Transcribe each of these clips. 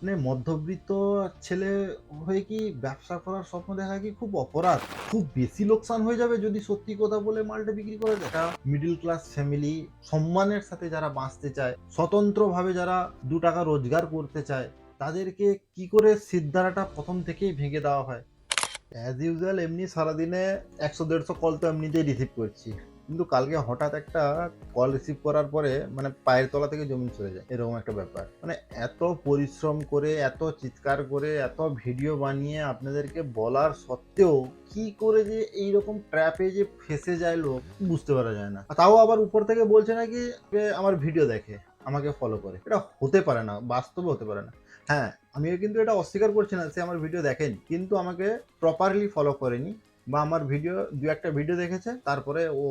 মানে মধ্যবিত্ত ছেলে হয়ে কি ব্যবসা করার স্বপ্ন দেখা কি? খুব অপরাধ। খুব বেশি লোকসান হয়ে যাবে যদি সত্যি কথা বলে মালটা বিক্রি করে একটা মিডিল ক্লাস ফ্যামিলি সম্মানের সাথে যারা বাঁচতে চায়, স্বতন্ত্রভাবে যারা দু টাকা রোজগার করতে চায়, তাদেরকে কি করে সিদ্ধারাটা প্রথম থেকেই ভেঙে দেওয়া হয়? অ্যাজ ইউজুয়াল এমনি সারাদিনে একশো দেড়শো কল তো এমনিতেই রিসিভ করছি। কিন্তু কালকে হঠাৎ একটা কল রিসিভ করার পরে মানে পায়ের তলা থেকে জমি চলে যায়। এরকম একটা ব্যাপার। মানে এত পরিশ্রম করে, এত চিৎকার করে, এত ভিডিও বানিয়ে আপনাদেরকে বলার সত্ত্বেও কি করে যে এইরকম ট্র্যাপে যে ফেসে যায় লোক বুঝতে পারা যায় না। তাও আবার উপর থেকে বলছে নাকি আমার ভিডিও দেখে, আমাকে ফলো করে। এটা হতে পারে না, বাস্তবে হতে পারে না। হ্যাঁ আমিও কিন্তু এটা অস্বীকার করছি না সে আমার ভিডিও দেখেনি। কিন্তু আমাকে প্রপারলি ফলো করেনি বা আমার ভিডিও দু একটা ভিডিও দেখেছে, তারপরে ও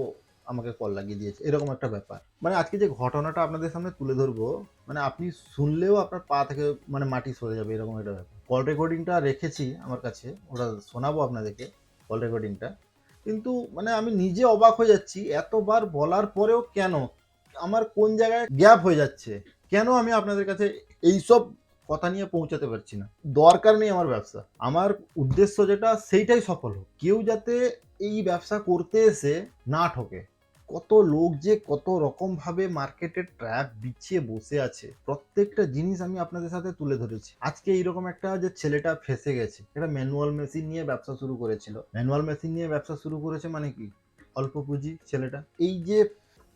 আমাকে কল লাগিয়ে দিয়েছে। এরকম একটা ব্যাপার। মানে আজকে যে ঘটনাটা আপনাদের সামনে তুলে ধরবো মানে আপনি শুনলেও আপনার পা থেকে মানে মাটি সরে যাবে, এরকম একটা ব্যাপার। কল রেকর্ডিংটা রেখেছি আমার কাছে, ওটা শোনাবো আপনাদেরকে কল রেকর্ডিংটা কিন্তু মানে আমি নিজে অবাক হয়ে যাচ্ছি, এতবার বলার পরেও কেন? আমার কোন জায়গায় গ্যাপ হয়ে যাচ্ছে? কেন আমি আপনাদের কাছে এইসব কথা নিয়ে পৌঁছাতে পারছি না? দরকার নেই আমার ব্যবসা। আমার উদ্দেশ্য যেটা, সেইটাই সফল হোক। কেউ যাতে এই ব্যবসা করতে এসে না ঠকে। কত লোক যে কত রকম ভাবে মার্কেটে ট্র্যাপ বিছিয়ে বসে আছে, প্রত্যেকটা জিনিস আমি আপনাদের সাথে তুলে ধরেছি। আজকে এইরকম একটা যে ছেলেটা ফেসে গেছে এটা ম্যানুয়াল মেশিন নিয়ে ব্যবসা শুরু করেছিল। ম্যানুয়াল মেশিন নিয়ে ব্যবসা শুরু করেছে মানে কি? অল্প পুঁজি ছেলেটা। এই যে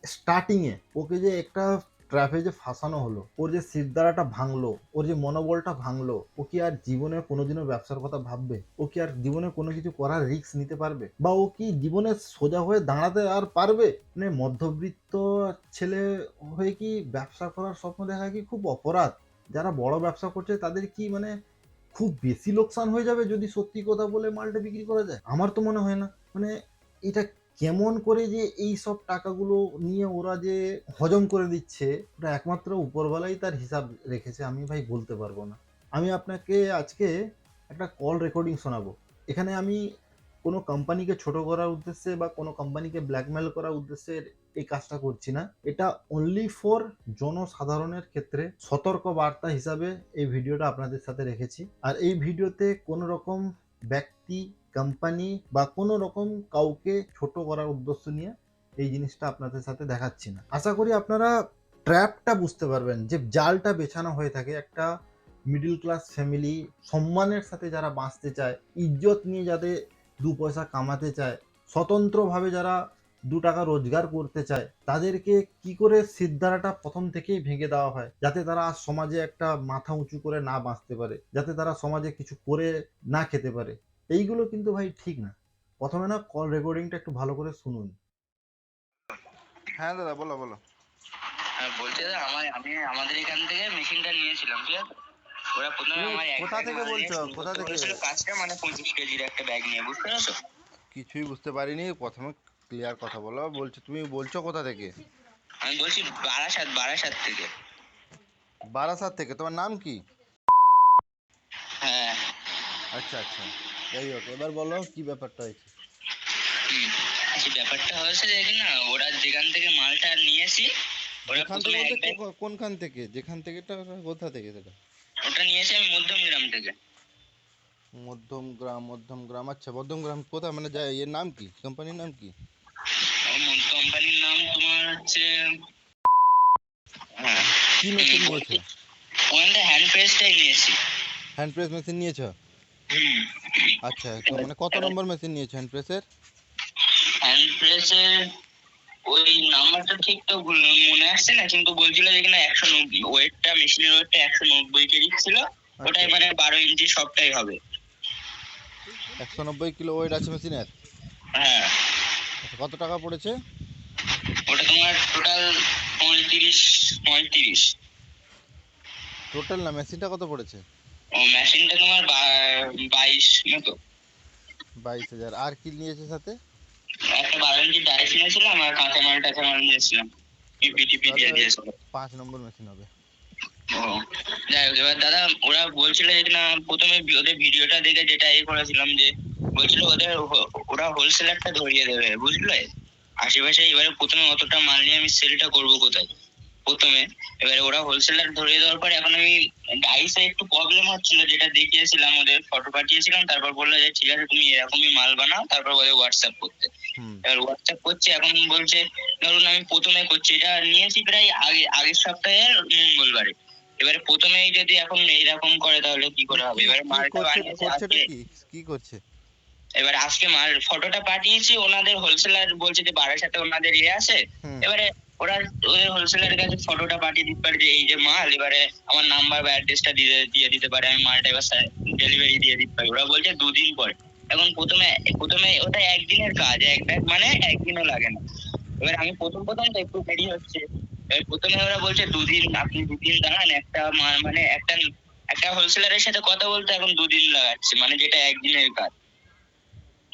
স্টার্টিংয়ে ওকে যে একটা ট্র্যাপে যে ফাঁসানো হলো, ওর যে সিদ্ধারাটা ভাঙলো, ওর যে মনোবলটা ভাঙলো, ও কি আর জীবনে কোনোদিনও ব্যবসার কথা ভাববে? ও কি আর জীবনে কোনো কিছু করার রিস্ক নিতে পারবে? বা ও কি জীবনে সোজা হয়ে দাঁড়াতে আর পারবে? মানে মধ্যবিত্ত ছেলে হয়ে কি ব্যবসা করার স্বপ্ন দেখা কি খুব অপরাধ? যারা বড় ব্যবসা করছে, তাদের কি মানে খুব বেশি লোকসান হয়ে যাবে যদি সত্যি কথা বলে মালটা বিক্রি করা যায়? আমার তো মনে হয় না। মানে এটা কেমন করে যে এই সব টাকাগুলো নিয়ে ওরা যে হজম করে দিচ্ছে, ওটা একমাত্র উপরবেলাই তার হিসাব রেখেছে, আমি ভাই বলতে পারব না। আমি আপনাকে আজকে একটা কল রেকর্ডিং শোনাবো। এখানে আমি কোনো কোম্পানিকে ছোট করার উদ্দেশ্যে বা কোনো কোম্পানিকে ব্ল্যাকমেল করার উদ্দেশ্যে এই কাজটা করছি না। এটা অনলি ফর জনসাধারণের ক্ষেত্রে সতর্ক বার্তা হিসাবে এই ভিডিওটা আপনাদের সাথে রেখেছি। আর এই ভিডিওতে কোনো রকম ব্যক্তি কোম্পানি বা কোনো রকম কাউকে ছোট করার উদ্দেশ্য নিয়ে এই জিনিসটা আপনাদের সাথে দেখাচ্ছি না। আশা করি আপনারা ট্র্যাপটা বুঝতে পারবেন যে জালটা বেছানো হয়ে থাকে একটা মিডল ক্লাস ফ্যামিলি সম্মানের সাথে যারা বাঁচতে চায়, ইজ্জত নিয়ে যাতে দু পয়সা কামাতে চায়, স্বতন্ত্রভাবে যারা দু টাকা রোজগার করতে চায়, তাদেরকে কি করে সিদ্ধারাটা প্রথম থেকেই ভেঙে দেওয়া হয়, যাতে তারা সমাজে একটা মাথা উঁচু করে না বাঁচতে পারে, যাতে তারা সমাজে কিছু করে না খেতে পারে। এইগুলো কিন্তু ভাই ঠিক না। প্রথমে না কল রেকর্ডিংটা একটু ভালো করে শুনুন। হ্যাঁ দাদা বলো বলো। হ্যাঁ বলছি দাদা আমার আমি আমাদের এখান থেকে মেশিনটা নিয়েছিলাম ঠিক আছে? ওরা প্রথমে আমার কোথা থেকে বলছো? কোথা থেকে? কাজটা মানে পঁচিশ কেজির একটা ব্যাগ নিয়ে বুঝতে পারছ? কিছুই বুঝতে পারিনি প্রথমে ক্লিয়ার কথা বলো। বলছো তুমি বলছো কোথা থেকে? আমি বলছি বারাসাত বারাসাত থেকে। বারাসাত থেকে তোমার নাম কি? হ্যাঁ। আচ্ছা আচ্ছা। যাই হোক এবার বলো কি ব্যাপারটা হয়েছে? হুম আচ্ছা ব্যাপারটা হয়েছে যে কি না ওরা যেখান থেকে মালটা নিয়েছি ওরা যেখান প্রথমে থেকে বলতে bag- কো- কোনখান থেকে? যেখান থেকে কোথা থেকে সেটা? ওটা নিয়েছি আমি মধ্যমগ্রাম থেকে। মধ্যম গ্রাম মধ্যম গ্রাম আচ্ছা মধ্যম গ্রাম কোথায়? মানে যা- এর নাম কি? কোম্পানির নাম কি? কোম্পানির নাম তোমার হচ্ছে হ্যাঁ কি মেশিন নিয়েছো? ওখান থেকে হ্যান্ড প্রেসটাই নিয়েছি হ্যান্ড প্রেস মেশিন নিয়েছো? আচ্ছা তো মানে কত নম্বর মেশিন নিয়েছেন হ্যান্ড প্রেসের হ্যান্ড প্রেসের ওই নাম্বারটা ঠিক তো মনে আসছে না কিন্তু বলছিল যে কিনা একশো নব্বই ওয়েটটা মেশিনের ওয়েটটা একশো নব্বই কেজি ছিল ওটাই আচ্ছা। মানে বারো ইঞ্চি সবটাই হবে। একশো নব্বই কিলো ওয়েট আছে মেশিনের হ্যাঁ। আচ্ছা কত টাকা পড়েছে? ওটা তোমার টোটাল পঁয়ত্রিশ পঁয়ত্রিশ। টোটাল না মেশিনটা কত পড়েছে? মেশিনটা তোমার বাইশ মতো। বাইশ হাজার। আর কি নিয়েছে সাথে? একটা বারো ইঞ্চি ডাইস নিয়েছিলাম আর কাঁচামাল টাচামাল নিয়েছিলাম। পিপিটিপি দিয়ে দিয়েছিল পাঁচ নম্বর মেশিন হবে। ও যাই হোক এবার দাদা ওরা বলছিল যে না প্রথমে ওদের ভিডিওটা দেখে যেটা এই করেছিলাম যে বলছিল ওদের ওরা হোলসেলারটা ধরিয়ে দেবে বুঝলে? আশেপাশে এবারে প্রথমে অতটা মাল নিয়ে আমি সেলটা করব কোথায়? প্রথমে। এবারে ওরা হোলসেলার ধরে দেওয়ার পরে এখন আমি ডাইসে একটু প্রবলেম হচ্ছিল যেটা দেখিয়েছিলাম ওদের ফটো পাঠিয়েছিলাম তারপর বলল যে ঠিক আছে তুমি এরকমই মাল বানাও। তারপর ওদের হোয়াটসঅ্যাপ করতে। এবার হোয়াটসঅ্যাপ করছি এখন বলছে ধরুন আমি প্রথমে করছি। এটা নিয়েছি প্রায় আগে আগের সপ্তাহের মঙ্গলবারে। এবারে প্রথমেই যদি এখন এরকম করে তাহলে কি করে হবে? এবারে কি করছে বানিয়েছে কি কি করছে? এবার আজকে মাল ফটোটা পাঠিয়েছি ওনাদের হোলসেলার বলছে যে বারাসাতে ওনাদের ইয়ে আছে। এবারে ওরা ওদের হোলসেলারের কাছে ফটোটা পাঠিয়ে দিতে পারে যে, এই যে মাল, এবারে আমার নাম্বার বা অ্যাড্রেসটা দিয়ে দিয়ে দিতে পারে, আমি মালটা এবার ডেলিভারি দিয়ে দিতে পারি। ওরা বলছে দুদিন পরে। এখন প্রথমে প্রথমে ওটা একদিনের কাজ, এক ব্যাগ মানে একদিনও লাগে না। এবার আমি প্রথম প্রথম তো একটু দেরি হচ্ছে। এবার প্রথমে ওরা বলছে দুদিন, আপনি দুদিন দাঁড়ান, একটা মানে একটা একটা হোলসেলারের সাথে কথা বলতে এখন দুদিন লাগাচ্ছে মানে যেটা একদিনের কাজ।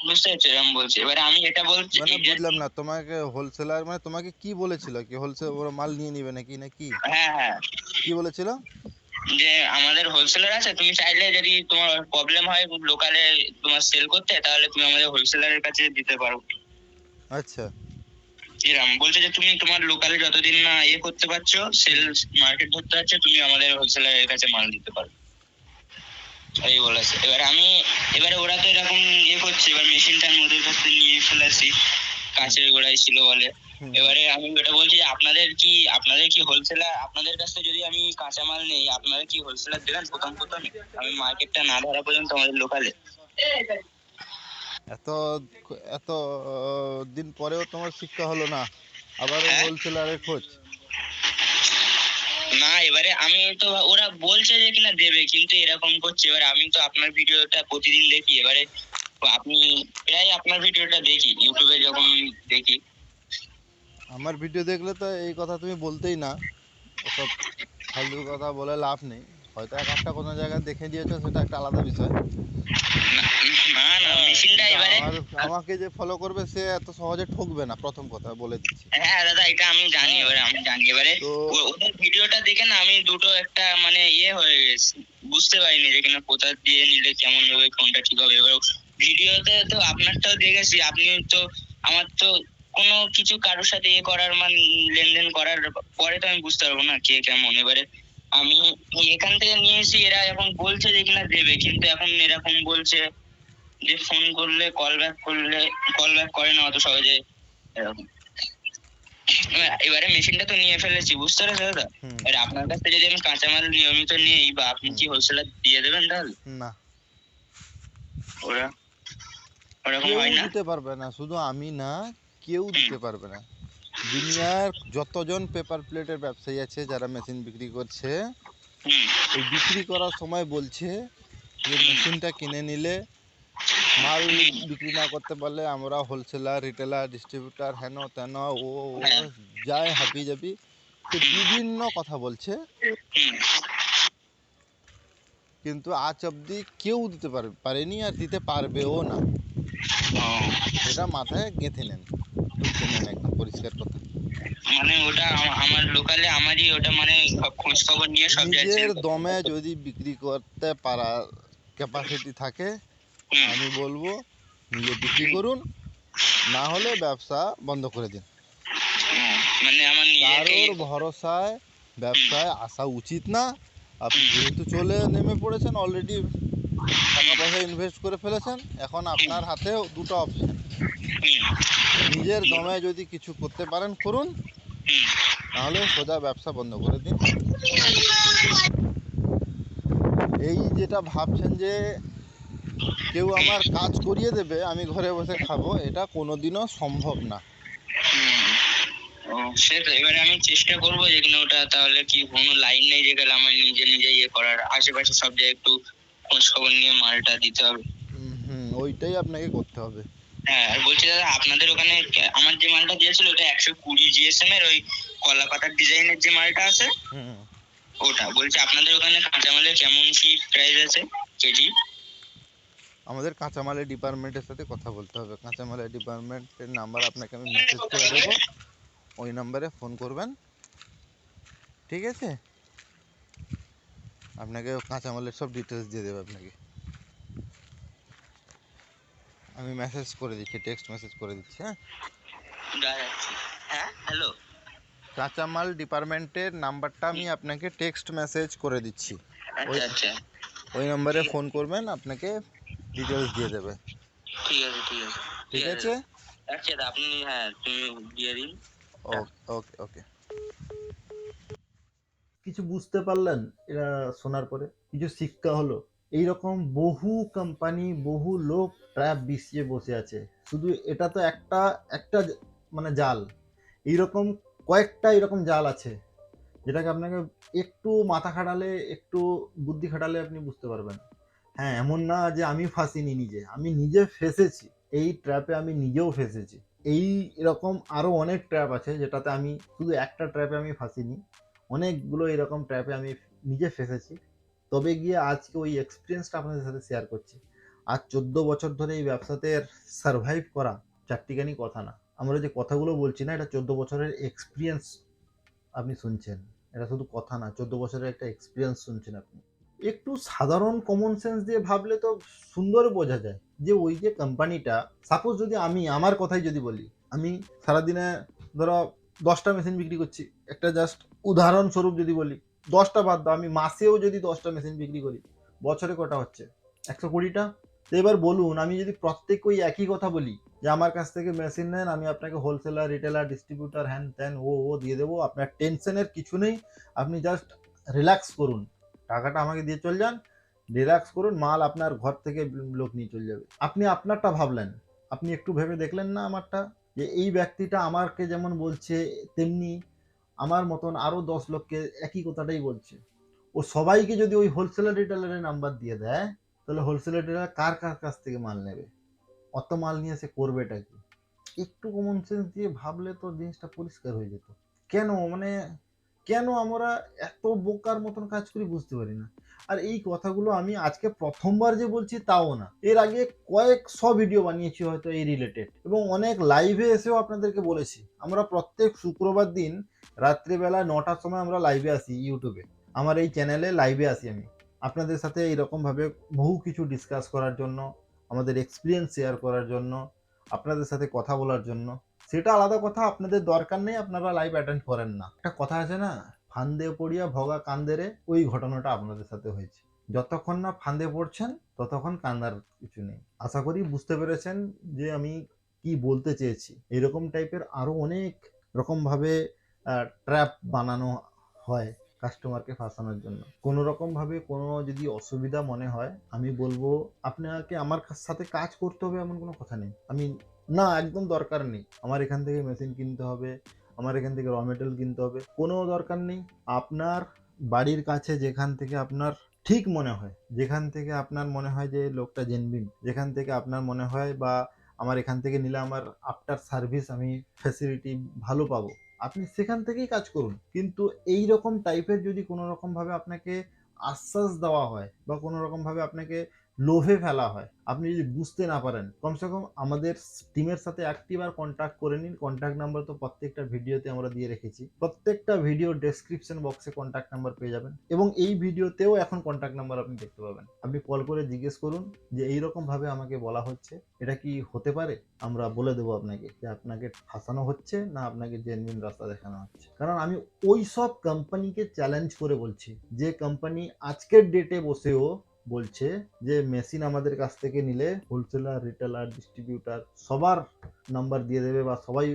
বুঝতে পারছ এরকম বলছে। এবারে আমি এটা বলছি মানে বুঝলাম না তোমাকে হোলসেলার মানে তোমাকে কি বলেছিল কি হোলসেল ওরা মাল নিয়ে নিবে নাকি নাকি? হ্যাঁ হ্যাঁ। কি বলেছিল? যে আমাদের হোলসেলার আছে তুমি চাইলে যদি তোমার প্রবলেম হয় লোকালে তোমার সেল করতে তাহলে তুমি আমাদের হোলসেলারের কাছে দিতে পারো। আচ্ছা। এরকম বলছে যে তুমি তোমার লোকালে যতদিন না ইয়ে করতে পারছ সেল মার্কেট ধরতে পারছ তুমি আমাদের হোলসেলারের কাছে মাল দিতে পারো। এই বলেছে। এবার আমি এবারে ওরা তো এরকম ইয়ে করছে এবার মেশিনটা আমি ওদের কাছ থেকে নিয়ে ফেলেছি কাছের গোড়ায় ছিল বলে। এবারে আমি এটা বলছি আপনাদের কি আপনাদের কি হোলসেলার আপনাদের কাছ যদি আমি কাঁচামাল নেই আপনারা কি হোলসেলার দেবেন প্রথম প্রথম? আমি মার্কেটটা না ধরা পর্যন্ত আমাদের লোকালে এত এত দিন পরেও তোমার শিক্ষা হলো না। আবার হ্যাঁ? হোলসেলারের খোঁজ। না এবারে আমি তো ওরা বলছে যে কিনা দেবে কিন্তু এরকম করছে। এবারে আমি তো আপনার ভিডিওটা প্রতিদিন দেখি। এবারে আপনি প্রায় আপনার ভিডিওটা দেখি ইউটিউবে যখন দেখি। আমার ভিডিও দেখলে তো এই কথা তুমি বলতেই না। ওসব ফালতু কথা বলে লাভ নেই। হয়তো এক একটা কোনো জায়গায় দেখে দিয়েছ সেটা একটা আলাদা বিষয়। না না না মেশিনটা এবারে আমার- আমাকে যে ফলো করবে সে এত সহজে ঠকবে না প্রথম কথা বলে দিচ্ছি। হ্যাঁ দাদা এটা আমি জানি এবারে আমি জানি এবারে ওদের ভিডিওটা দেখে না আমি দুটো একটা মানে ইয়ে হয়ে গেছি বুঝতে পারিনি যে কিনা কোথা দিয়ে নিলে কেমন হবে কোনটা ঠিক হবে। এবার ভিডিওতে তো আপনারটাও দেখেছি আপনি তো আমার তো কোনো কিছু কারোর সাথে ইয়ে করার মানে লেনদেন করার পরে তো আমি বুঝতে পারব না কে কেমন। এবারে আমি এখান থেকে নিয়েছি এরা এখন বলছে যে কিনা দেবে কিন্তু এখন এরকম বলছে যে ফোন করলে কল ব্যাক করলে কল ব্যাক করে না অত সহজে। এরকম। এবারে মেশিনটা তো নিয়ে ফেলেছি বুঝতে পেরেছ দাদা? এবার আপনার কাছ থেকে যদি আমি কাঁচামাল নিয়মিত নিই বা আপনি কি হোলসেলার দিয়ে দেবেন তাহলে? না। ওরা ওরকম হয় না? দিতে পারবে না শুধু আমি না কেউ দিতে পারবে না। দুনিয়ার যতজন পেপার প্লেটের ব্যবসায়ী আছে যারা মেশিন বিক্রি করছে বিক্রি করার সময় বলছে যে মেশিনটা কিনে নিলে মাল বিক্রি না করতে পারলে আমরা হোলসেলার রিটেলার ডিস্ট্রিবিউটার হেন তেন ও ও। যায় হাবি যাবি বিভিন্ন কথা বলছে। কিন্তু আজ অবধি কেউ দিতে পারবে পারেনি আর দিতে পারবেও না। এটা মাথায় গেঁথে নেন। একদম পরিষ্কার কথা। মানে ওটা আমার লোকালে আমারই ওটা মানে খোঁজ খবর নিয়ে সব নিজের দমে যদি বিক্রি করতে পারার ক্যাপাসিটি থাকে আমি বলব নিজে বিক্রি করুন না হলে ব্যবসা বন্ধ করে দিন। মানে আমার কারোর ভরসায় ব্যবসায় আসা উচিত না। আপনি যেহেতু চলে নেমে পড়েছেন অলরেডি টাকা পয়সা ইনভেস্ট করে ফেলেছেন এখন আপনার হাতে দুটো অপশন নিজের দমে যদি কিছু করতে পারেন করুন। নাহলে সোজা ব্যবসা বন্ধ করে দিন। এই যেটা ভাবছেন যে কেউ আমার কাজ করিয়ে দেবে আমি ঘরে বসে খাব এটা কোনোদিনও সম্ভব না। ও এবারে আমি চেষ্টা করব যে ওটা তাহলে কি কোনো লাইন নেই যে গেলে আমার নিজে নিজে ইয়ে করার। আশেপাশে সব জায়গায় একটু খোঁজ খবর নিয়ে মালটা দিতে হবে। হুম, ওইটাই আপনাকে করতে হবে। হ্যাঁ আর বলছি দাদা আপনাদের ওখানে আমার যে মালটা দিয়েছিল ওটা একশো কুড়ি জিএসএম এর ওই কলা পাতার ডিজাইনের যে মালটা আছে? ওটা। বলছি আপনাদের ওখানে কাঁচামালের কেমন কি প্রাইস আছে? কেজি? আমাদের কাঁচামালের ডিপার্টমেন্টের সাথে কথা বলতে হবে। কাঁচামালের ডিপার্টমেন্টের নাম্বার আপনাকে আমি মেসেজ করে দেবো। ওই নাম্বারে ফোন করবেন। ঠিক আছে? আপনাকে কাঁচামালের সব ডিটেলস দিয়ে দেবে আপনাকে। আমি মেসেজ করে দিচ্ছি টেক্সট মেসেজ করে দিচ্ছি হ্যাঁ? হ্যাঁ হ্যালো কাঁচামাল ডিপার্টমেন্টের নাম্বারটা আমি আপনাকে টেক্সট মেসেজ করে দিচ্ছি। আচ্ছা আচ্ছা। ওই নম্বরে ফোন করবেন আপনাকে ডিটেলস দিয়ে দেবে। ঠিক আছে ঠিক আছে। ঠিক আছে? আচ্ছা দা, আপনি হ্যাঁ তুমি দিয়ে দিন। ওকে ওকে। কিছু বুঝতে পারলেন এরা শোনার পরে? কিছু শিক্ষা হলো? এইরকম বহু কোম্পানি বহু লোক ট্র্যাপ বিছিয়ে বসে আছে। শুধু এটা তো একটা একটা মানে জাল। এইরকম কয়েকটা এরকম জাল আছে। যেটাকে আপনাকে একটু মাথা খাটালে একটু বুদ্ধি খাটালে আপনি বুঝতে পারবেন। হ্যাঁ এমন না যে আমি ফাঁসিনি নিজে, আমি নিজে ফেসেছি। এই ট্র্যাপে আমি নিজেও ফেসেছি। এই এরকম আরও অনেক ট্র্যাপ আছে যেটাতে আমি শুধু একটা ট্র্যাপে আমি ফাঁসিনি। অনেকগুলো এরকম ট্র্যাপে আমি নিজে ফেসেছি। তবে গিয়ে আজকে ওই এক্সপিরিয়েন্সটা আপনাদের সাথে শেয়ার করছি। আর চোদ্দ বছর ধরে এই ব্যবসাতে সারভাইভ করা চারটিখানি কথা না। আমরা যে কথাগুলো বলছি না, এটা চোদ্দ বছরের এক্সপিরিয়েন্স আপনি শুনছেন। এটা শুধু কথা না, চোদ্দ বছরের একটা এক্সপিরিয়েন্স শুনছেন আপনি। একটু সাধারণ কমন সেন্স দিয়ে ভাবলে তো সুন্দর বোঝা যায় যে ওই যে কোম্পানিটা সাপোজ যদি আমি, আমার কথাই যদি বলি, আমি সারাদিনে ধরো দশটা মেশিন বিক্রি করছি, একটা জাস্ট উদাহরণস্বরূপ যদি বলি, দশটা বাদ দাও, আমি মাসেও যদি দশটা মেশিন বিক্রি করি, বছরে কটা হচ্ছে? একশো কুড়িটা? তো এবার বলুন, আমি যদি প্রত্যেক ওই একই কথা বলি, যে আমার কাছ থেকে মেশিন নেন, আমি আপনাকে হোলসেলার রিটেলার ডিস্ট্রিবিউটার হ্যান ত্যান ও ও দিয়ে দেবো, আপনার টেনশনের কিছু নেই, আপনি জাস্ট রিল্যাক্স করুন। টাকাটা আমাকে দিয়ে চল যান রিল্যাক্স করুন, মাল আপনার ঘর থেকে লোক নিয়ে চলে যাবে। আপনি আপনারটা ভাবলেন, আপনি একটু ভেবে দেখলেন না আমারটা? যে এই ব্যক্তিটা আমাকে যেমন বলছে, তেমনি আমার মতন আরও দশ লোককে একই কথাটাই বলছে। ও সবাইকে যদি ওই হোলসেলার রিটেলারের নাম্বার দিয়ে দেয়, তাহলে হোলসেলার রিটেলার কার কার কাছ থেকে মাল নেবে? অত মাল নিয়ে সে করবেটা কি? একটু কমন সেন্স দিয়ে ভাবলে তো জিনিসটা পরিষ্কার হয়ে যেত। কেন? মানে কেন আমরা এত বোকার মতন কাজ করি বুঝতে পারি না। আর এই কথাগুলো আমি আজকে প্রথমবার যে বলছি তাও না। এর আগে কয়েকশো ভিডিও বানিয়েছি হয়তো এই রিলেটেড এবং অনেক লাইভে এসেও আপনাদেরকে বলেছি। আমরা প্রত্যেক শুক্রবার দিন রাত্রিবেলা নটার সময় আমরা লাইভে আসি ইউটিউবে আমার এই চ্যানেলে লাইভে আসি আমি। আপনাদের সাথে এইরকমভাবে বহু কিছু ডিসকাস করার জন্য, আমাদের এক্সপিরিয়েন্স শেয়ার করার জন্য, আপনাদের সাথে কথা বলার জন্য সেটা আলাদা কথা, আপনাদের দরকার নেই, আপনারা লাইভ অ্যাটেন্ড করেন না। একটা কথা আছে না, ফান্দে পড়িয়া ভগা কান্দেরে, ওই ঘটনাটা আপনাদের সাথে হয়েছে। যতক্ষণ না ফান্দে পড়ছেন, ততক্ষণ কান্দার কিছু নেই। আশা করি বুঝতে পেরেছেন যে আমি কি বলতে চেয়েছি। এরকম টাইপের আরও অনেক রকমভাবে ট্র্যাপ বানানো হয় কাস্টমারকে ফাঁসানোর জন্য। কোনো রকমভাবে কোনো যদি অসুবিধা মনে হয়, আমি বলব, আপনাকে আমার সাথে কাজ করতে হবে এমন কোনো কথা নেই। আমি না, একদম দরকার নেই। আমার এখান থেকে মেশিন কিনতে হবে, আমার এখান থেকে র মেটেরিয়াল কিনতে হবে, কোনো দরকার নেই। আপনার বাড়ির কাছে যেখান থেকে আপনার ঠিক মনে হয়, যেখান থেকে আপনার মনে হয় যে লোকটা জেনবিন যেখান থেকে আপনার মনে হয় বা আমার এখান থেকে নিলে আমার আফটার সার্ভিস আমি ফ্যাসিলিটি ভালো পাবো, আপনি সেখান থেকেই কাজ করুন। কিন্তু এই রকম টাইপের যদি কোনো রকম ভাবে আপনাকে আশ্বাস দেওয়া হয় বা কোনো রকম ভাবে আপনাকে লোভে ফেলা হয়। আপনি যদি বুঝতে না পারেন, কমসে কম আমাদের টিমের সাথে আর কন্ট্যাক্ট করে নিন। কন্ট্যাক্ট নাম্বার তো প্রত্যেকটা ভিডিওতে আমরা দিয়ে রেখেছি। প্রত্যেকটা ভিডিও ডেসক্রিপশন বক্সে কন্ট্যাক্ট নাম্বার পেয়ে যাবেন এবং এই ভিডিওতেও এখন কন্ট্যাক্ট নাম্বার আপনি দেখতে পাবেন। আপনি কল করে জিজ্ঞেস করুন যে এই রকম ভাবে আমাকে বলা হচ্ছে। এটা কি হতে পারে? আমরা বলে দেবো আপনাকে যে আপনাকে ফাঁসানো হচ্ছে না আপনাকে জেনুইন রাস্তা দেখানো হচ্ছে। কারণ আমি ওই সব কোম্পানিকে চ্যালেঞ্জ করে বলছি। যে কোম্পানি আজকের ডেটে বসেও বলছে যে, মেশিন আমাদের কাছ থেকে নিলে হোলসেলার রিটেলার ডিস্ট্রিবিউটার সবার নাম্বার দিয়ে দেবে বা সবাই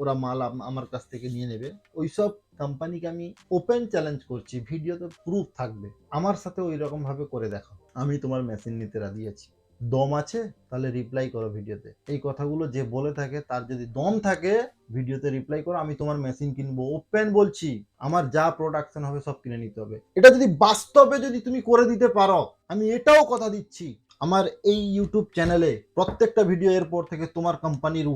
ওরা মাল আমার কাছ থেকে নিয়ে নেবে। ওইসব কোম্পানিকে আমি ওপেন চ্যালেঞ্জ করছি। ভিডিওতে প্রুফ থাকবে। আমার সাথে ওই রকম ভাবে করে দেখো আমি তোমার মেশিন নিতে রাজি আছি। দম আছে, তাহলে রিপ্লাই করো ভিডিওতে। এই কথাগুলো যে বলে থাকে, তার যদি দম থাকে, ভিডিওতে রিপ্লাই করো, আমি তোমার মেশিন কিনবো। ওপেন বলছি, আমার যা প্রোডাকশন হবে সব কিনে নিতে হবে। এটা যদি বাস্তবে যদি তুমি করে দিতে পারো, আমি এটাও কথা দিচ্ছি। আমার এই ইউটিউব চ্যানেলে প্রত্যেকটা ভিডিও এরপর থেকে তোমার কোম্পানির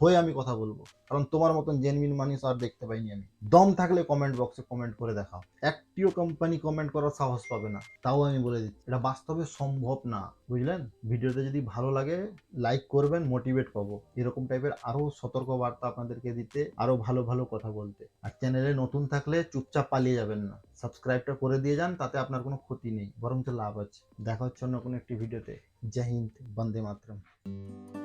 হয়ে আমি কথা বলব। কারণ তোমার মতন জেনুইন মানুষ আর দেখতে পাইনি আমি। দম থাকলে কমেন্ট বক্সে কমেন্ট করে দেখাও। একটিও কোম্পানি কমেন্ট করার সাহস পাবে না। তাও আমি বলে দিচ্ছি। এটা বাস্তবে সম্ভব না, বুঝলেন? ভিডিওতে যদি ভালো লাগে লাইক করবেন মোটিভেট পাবো। এরকম টাইপের আরও সতর্ক বার্তা আপনাদেরকে দিতে, আরও ভালো ভালো কথা বলতে। আর চ্যানেলে নতুন থাকলে চুপচাপ পালিয়ে যাবেন না। সাবস্ক্রাইবটা করে দিয়ে যান, তাতে আপনার কোনো ক্ষতি নেই। বরঞ্চ লাভ আছে। দেখা হচ্ছে অন্য কোনো একটি ভিডিওতে। জয় হিন্দ, বন্দে মাতরম।